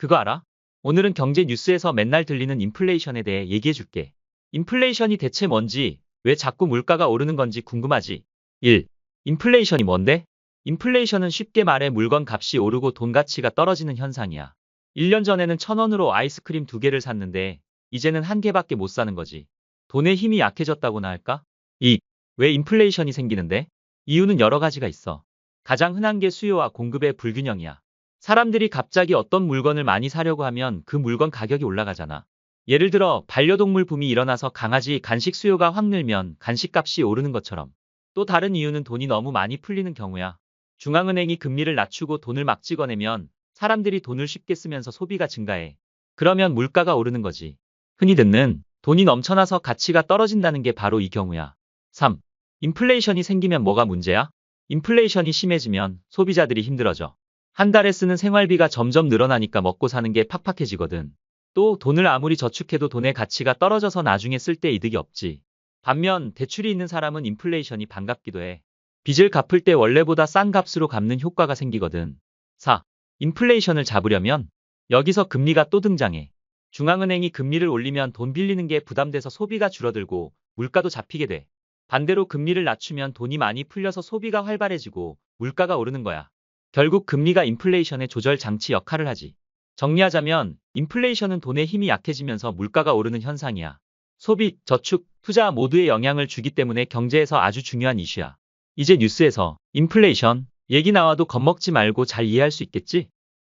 그거 알아? 오늘은 경제 뉴스에서 맨날 들리는 인플레이션에 대해 얘기해 줄게. 인플레이션이 대체 뭔지, 왜 자꾸 물가가 오르는 건지 궁금하지? 1. 인플레이션이 뭔데? 인플레이션은 쉽게 말해 물건 값이 오르고 돈 가치가 떨어지는 현상이야. 1년 전에는 천 원으로 아이스크림 두 개를 샀는데, 이제는 한 개밖에 못 사는 거지. 돈의 힘이 약해졌다고나 할까? 2. 왜 인플레이션이 생기는데? 이유는 여러 가지가 있어. 가장 흔한 게 수요와 공급의 불균형이야. 사람들이 갑자기 어떤 물건을 많이 사려고 하면 그 물건 가격이 올라가잖아. 예를 들어 반려동물 붐이 일어나서 강아지 간식 수요가 확 늘면 간식값이 오르는 것처럼. 또 다른 이유는 돈이 너무 많이 풀리는 경우야. 중앙은행이 금리를 낮추고 돈을 막 찍어내면 사람들이 돈을 쉽게 쓰면서 소비가 증가해. 그러면 물가가 오르는 거지. 흔히 듣는 돈이 넘쳐나서 가치가 떨어진다는 게 바로 이 경우야. 3. 인플레이션이 생기면 뭐가 문제야? 인플레이션이 심해지면 소비자들이 힘들어져. 한 달에 쓰는 생활비가 점점 늘어나니까 먹고 사는 게 팍팍해지거든. 또 돈을 아무리 저축해도 돈의 가치가 떨어져서 나중에 쓸 때 이득이 없지. 반면 대출이 있는 사람은 인플레이션이 반갑기도 해. 빚을 갚을 때 원래보다 싼 값으로 갚는 효과가 생기거든. 4. 인플레이션을 잡으려면 여기서 금리가 또 등장해. 중앙은행이 금리를 올리면 돈 빌리는 게 부담돼서 소비가 줄어들고 물가도 잡히게 돼. 반대로 금리를 낮추면 돈이 많이 풀려서 소비가 활발해지고 물가가 오르는 거야. 결국 금리가 인플레이션의 조절 장치 역할을 하지. 정리하자면 인플레이션은 돈의 힘이 약해지면서 물가가 오르는 현상이야. 소비, 저축, 투자 모두에 영향을 주기 때문에 경제에서 아주 중요한 이슈야. 이제 뉴스에서 인플레이션 얘기 나와도 겁먹지 말고 잘 이해할 수 있겠지?